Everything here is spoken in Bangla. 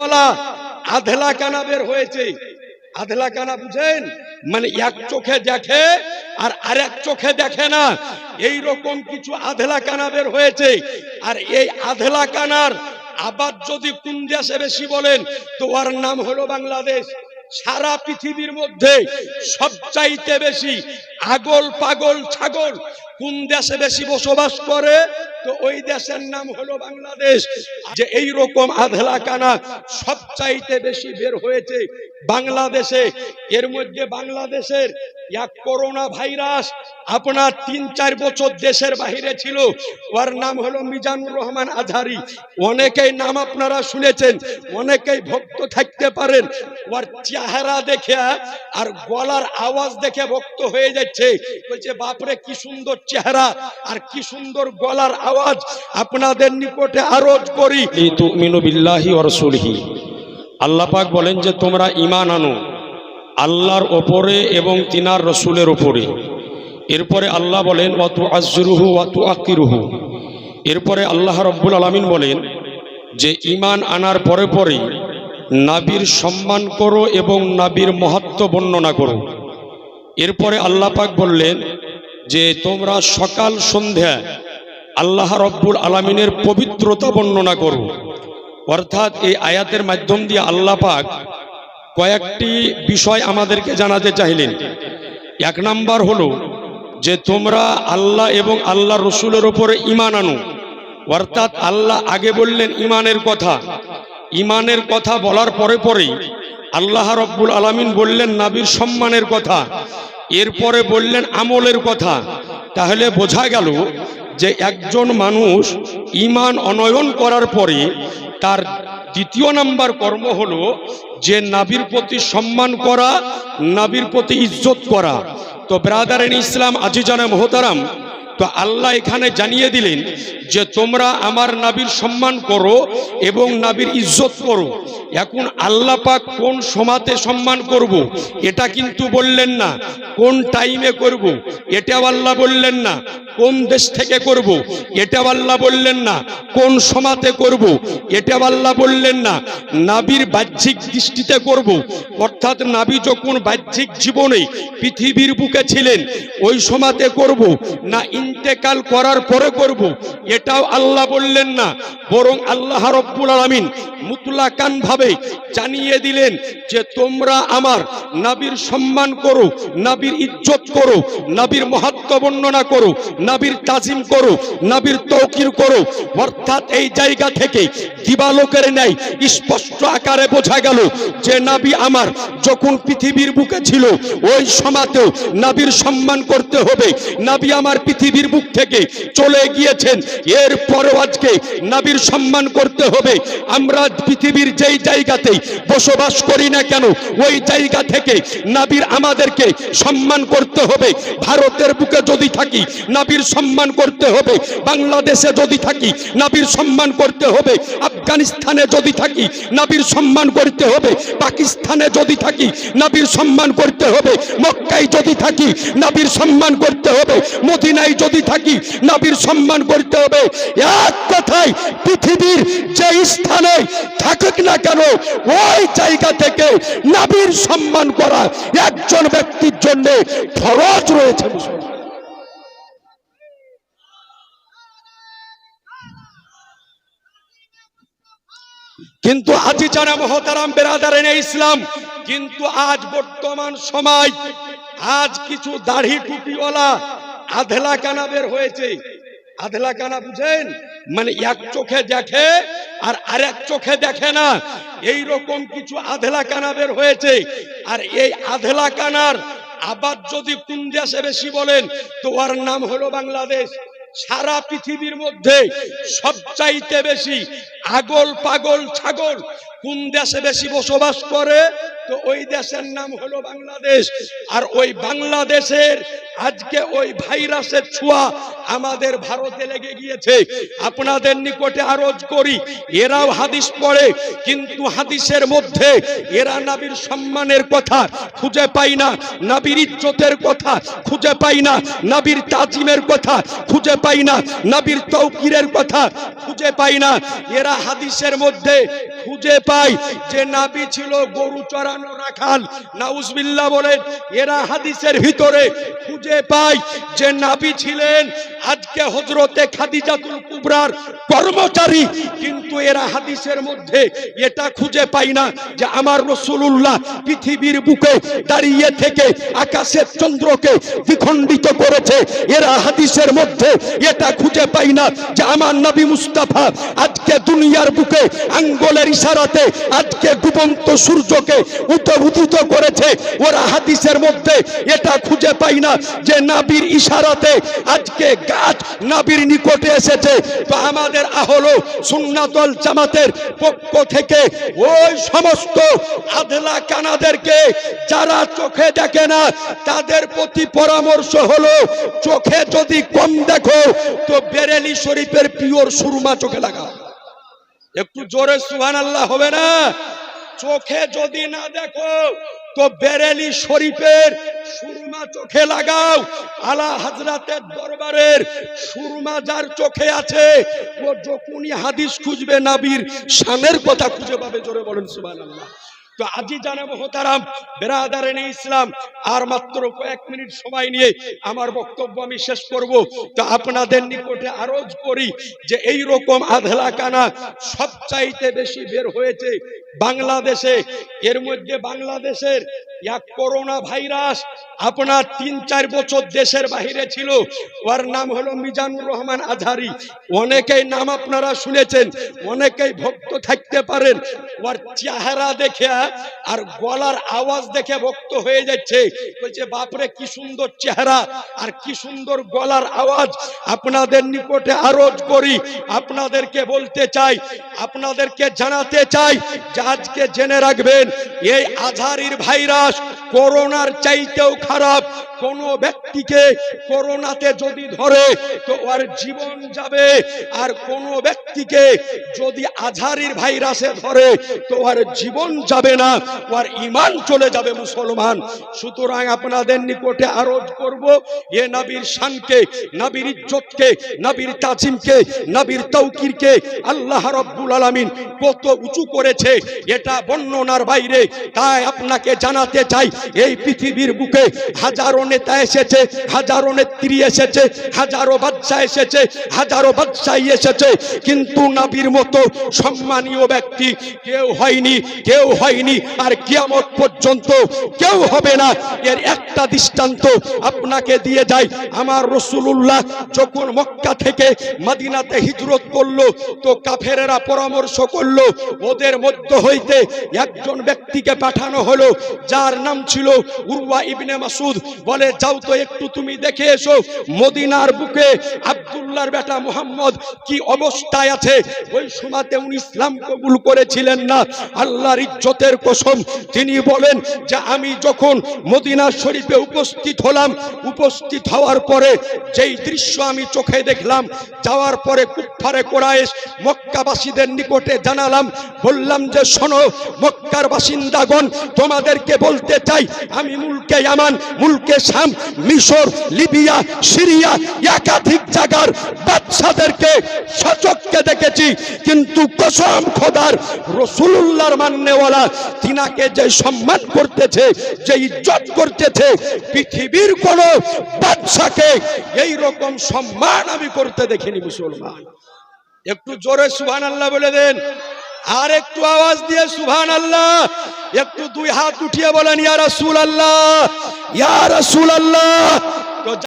বলা, আধলা কানা বের হয়েছে। আধলা কানা বুঝেন? মানে এক চোখে দেখে আর আরেক চোখে দেখে না। এই রকম কিছু আধলা কানা বের হয়েছে। আর এই আধলা কানার আবার যদি কোন দেশে বেশি বলেন, তো ওর নাম হলো বাংলাদেশ। সারা পৃথিবীর মধ্যে সবচাইতে বেশি আগল পাগল ছাগল কোন দেশে বেশি বসবাস করে? তো ওই দেশের নাম হলো বাংলাদেশ। যে এই রকম আধলা কানা সবচাইতে বেশি বের হয়েছে বাংলাদেশে। এর মধ্যে বাংলাদেশের এক করোনা ভাইরাস আপনার তিন, চার বছর দেশের বাইরে ছিল। ওর নাম হলো মিজানুর রহমান আজহারি। অনেকেই নাম আপনারা শুনেছেন, অনেকেই ভক্ত থাকতে পারেন। ওর চেহারা দেখে আর গলার আওয়াজ দেখে ভক্ত হয়ে যাচ্ছে। বলছে, বাপরে, কি সুন্দর চেহারা আর কি সুন্দর গলার আওয়াজ। আপনাদের নিকটে আরজ করি। তুমিনু আল্লাহ পাক বলেন যে, তোমরা ইমান আনো আল্লাহর ওপরে এবং তিনার রসুলের ওপরে। এরপরে আল্লাহ বলেন ওয়াতু আজরুহু ওয়াতু আকিরুহু এরপরে আল্লাহ রব্বুল আলামিন বলেন, যে ইমান আনার পরে পরে নাবির সম্মান করো এবং নাবির মহত্ব বর্ণনা করো। এরপরে আল্লাহ পাক বললেন, যে তোমরা সকাল, সন্ধ্যা আল্লাহ রব্বুল আলামিনের পবিত্রতা বর্ণনা করো। অর্থাৎ এই আয়াতের মাধ্যম দিয়ে আল্লাহ পাক কয়েকটি বিষয় আমাদেরকে জানাতে চাইলেন। এক নাম্বার হলো যে তোমরা আল্লাহ এবং আল্লাহ রসুলের ওপরে ইমান আনো। অর্থাৎ আল্লাহ আগে বললেন ইমানের কথা। ইমানের কথা বলার পরে পরেই আল্লাহ রব্বুল আলামিন বললেন নাবির সম্মানের কথা। এরপরে বললেন আমলের কথা। তাহলে বোঝা গেল যে একজন মানুষ ইমান অনয়ন করার পরে তার দ্বিতীয় নাম্বার কর্ম হলো যে নাবির প্রতি সম্মান করা, নাবির প্রতি ইজ্জত করা। তো ব্রাদার ইন ইসলাম আজিজানা মোহতারাম, তো আল্লাহ এখানে জানিয়ে দিলেন যে তোমরা আমার নাবির সম্মান করো এবং নাবির ইজ্জত করো এখন আল্লাহ পাক কোন সমাতে সম্মান করব। এটা কিন্তু বললেন না কোন টাইমে করব। এটাও আল্লাহ বললেন না কোন দেশ থেকে করব। এটা আল্লাহ বললেন না কোন সমাতে করব। এটা আল্লাহ বললেন না নাবির বাহ্যিক দৃষ্টিতে করব। অর্থাৎ নাবি যখন বাহ্যিক জীবনে পৃথিবীর বুকে ছিলেন, ওই সমাতে করব না ইন্তেকাল করার পরে করব। এটাও আল্লাহ বললেন না বরং আল্লাহ রব্বুল আলমিন মুতলাকান ভাবে জানিয়ে দিলেন যে, তোমরা আমার নাবির সম্মান করো, নাবির ইজ্জত করো, নাবির মহাত্ম বর্ণনা করো নাবির তাজিম করো, নাবির তৌকির করো। অর্থাৎ এই জায়গা থেকে দিবালোকের ন্যায় স্পষ্ট আকারে বোঝা গেল যে নাবি আমার যখন পৃথিবীর বুকে ছিল, ওই সমাতেও নাবির সম্মান করতে হবে। নাবি আমার পৃথিবীর বুক থেকে চলে গিয়েছেন এর পরেও আজকে নাবির সম্মান করতে হবে। আমরা পৃথিবীর যেই জায়গাতেই বসবাস করি না কেন, ওই জায়গা থেকে নাবির আমাদেরকে সম্মান করতে হবে। ভারতের বুকে যদি থাকি নাবির সম্মান করতে হবে। বাংলাদেশে যদি থাকি, নাবির সম্মান করতে হবে। আফগানিস্তানে যদি থাকি, নাবির সম্মান করতে হবে। পাকিস্তানে যদি থাকি, নাবির সম্মান করতে হবে। মক্কায় যদি থাকি, নাবির সম্মান করতে হবে। মদিনায় যদি থাকি, নাবির সম্মান করতে হবে। এক কথায়, পৃথিবীর যে স্থানে থাকুক না কেন, ওই জায়গা থেকে নাবির সম্মান করা একজন ব্যক্তির জন্য ফরজ রয়েছে। কিন্তু আজি জানা মহতারাম বেরাদারেন ইসলাম, কিন্তু আজ বর্তমান সময়, আজ কিছু দাড়ি টুপিওয়ালা আধলা কানা বের হয়েছে। আধলা কানা বুঝেন? মানে এক চোখে দেখে আর আরেক চোখে দেখে না। এই রকম কিছু আধলা কানা বের হয়েছে। আর এই আধলা কানার আবার যদি কোন দেশে বেশি বলেন, তো ওর নাম হলো বাংলাদেশ। সারা পৃথিবীর মধ্যে সবচাইতে বেশি আগল পাগল ছাগল কোন দেশে বেশি বসবাস করে? তো ওই দেশের নাম হলো বাংলাদেশ। আর ওই বাংলাদেশের আজকে ওই ভাইরাসের ছোঁয়া আমাদের ভারতে লেগে গিয়েছে। আপনাদের নিকটে আরজ করি, এরাও হাদিস পড়ে, কিন্তু হাদিসের মধ্যে এরা নাবির সম্মানের কথা খুঁজে পাই না, নাবির ইজ্জতের কথা খুঁজে পাই না, নাবির তাজিমের কথা খুঁজে পাই না, নাবির তৌকিরের কথা খুঁজে পাই না। এরা হাদিসের মধ্যে খুঁজে পাই যে নাবি ছিল গরু চড়ানো রাখাল নাউজবিল্লা বলেন, এরা হাদিসের ভিতরে খুঁজে পাই যে নাবি ছিলেন আজকে হজরতে খাদিজাতুল কুবরার কর্মচারী। কিন্তু এরা হাদিসের মধ্যে এটা খুঁজে পাই না যে আমার রসুল্লাহ পৃথিবীর বুকে দাঁড়িয়ে থেকে আকাশের চন্দ্রকে দ্বিখণ্ডিত করেছে। এরা হাদিসের মধ্যে এটা খুঁজে পাই না যে আমার নবী মুস্তাফা আজকে দুনিয়ার বুকে আঙ্গলের ইশারাতে আজকে ডুবন্ত সূর্যকে উদ্ভূত করেছে। ওরা হাদিসের মধ্যে এটা খুঁজে পাই না যে নাবির ইশারাতে আজকে গাছ নাবির নিকটে এসেছে। তো আমাদের আহলো সুন্নাতল জামাতের পক্ষ থেকে ওই সমস্ত আদলা কানাদেরকে যারা চোখে দেখে না, তাদের প্রতি পরামর্শ হলো, চোখে যদি কম দেখো, তো বেরেলি শরীফের পিওর সুরমা চোখে লাগা একটু জোরে সুহান আল্লাহ হবে না? চোখে যদি না দেখো তো বেরেলি শরীফের সুরমা চোখে লাগাও। আলা হাজরাতের দরবারের সুরমা যার চোখে আছে, ও যখনই হাদিস খুঁজবে নাবির শানের কথা খুঁজে পাবে, জোরে বলেন, সুবহানাল্লাহ। তো আজি জানাব হতারাম বেরাদারেন ইসলাম, আর মাত্র কয়েক মিনিট সময় নিয়ে আমার বক্তব্য আমি শেষ করব। তো আপনাদের নিকটে আরজ করি যে এই রকম আধলা কানা সবচাইতে বেশি বের হয়েছে বাংলাদেশে, এর মধ্যে বাংলাদেশের এক করোনা ভাইরাস আপনার তিন, চার বছর দেশের বাহিরে ছিল। ওর নাম হলো মিজানুর রহমান আজহারি। অনেকেই নাম আপনারা শুনেছেন, অনেকেই ভক্ত থাকতে পারেন। ওর চেহারা দেখে আর গলার আওয়াজ দেখে ভক্ত হয়ে যাচ্ছে। বলছে, বাপরে, কি সুন্দর চেহারা আর কি সুন্দর গলার আওয়াজ। আপনাদের নিকটে আরজ করি, আপনাদেরকে বলতে চাই, আপনাদেরকে জানাতে চাই আজকে জেনে রাখবেন, এই আজহারির ভাইরাস করোনার চাইতেও খারাপ। কোন ব্যক্তিকে করোনাতে যদি ধরে, তো ওর জীবন যাবে। আর কোন ব্যক্তিকে যদি আঝারির ভাইরাসে ধরে, তো ওর জীবন যাবে না। ওর ইমান চলে যাবে মুসলমান। সুতরাং আপনাদের নিকটে আরজ করব, এ নবীর শানকে, নাবির ইজ্জতকে, নবীর তাজিমকে, নবীর তৌকিরকে আল্লাহ রব্বুল আলামিন কত উঁচু করেছে এটা বর্ণনার বাইরে। তাই আপনাকে জানাতে চাই, এই পৃথিবীর বুকে হাজারো নেতা এসেছে, হাজারো নেত্রী এসেছে, হাজারো বাচ্চা এসেছে, হাজারো বাচ্চাই এসেছে। কিন্তু নাবির মতো সম্মানীয় ব্যক্তি কেউ হয়নি কেউ হয়নি, আর কিয়ামত পর্যন্ত কেউ হবে না। এর একটা দৃষ্টান্ত আপনাকে দিয়ে যায় আমার রসুল্লাহ যখন মক্কা থেকে মদিনাতে হিজরত করল, তো কাফেরেরা পরামর্শ করল, ওদের মধ্য হইতে একজন ব্যক্তিকে পাঠানো হলো, যার নাম ছিল উরওয়া ইবনে মাসুদ বলে, যাও তো একটু তুমি দেখে এসো, মদিনার বুকে আব্দুল্লাহর বেটা মোহাম্মদ কি অবস্থায় আছে? ওই সময়তে উনি ইসলাম কবুল করেছিলেন না, আল্লাহর ইজ্জতের কসম। তিনি বলেন যে, আমি যখন মদিনা শরীফে উপস্থিত হলাম, উপস্থিত হওয়ার পরে যেই দৃশ্য আমি চোখে দেখলাম, যাওয়ার পরে কুফারে কোরাইশ মক্কাবাসীদের নিকটে জানালাম, বললাম যে শোনো, মক্কার বাসিন্দাগণ, তোমাদেরকে বলতে চাই, আমি মুলকে ইয়ামান, মুলকে শাম, মিশর, লিবিয়া, সিরিয়া, একাধিক জায়গার বাচ্চাদেরকে সচককে দেখেছি। কিন্তু কসম খোদার রসুল্লাহর মান্যওয়ালা, তিনাকে যে সম্মান করতেছে, যে ইজ্জত করতেছে, পৃথিবীর কোন বাচ্চাকে এই রকম সম্মান আমি করতে দেখিনি মুসলমান। একটু জোরে সুবহান আল্লাহ বলে দেন। আর একটু আওয়াজ দিয়ে সুহান আল্লাহ একটু দুই হাত উঠিয়ে বলেন ইয়ার রাসূল আল্লাহ ইয়ার রাসূল আল্লাহ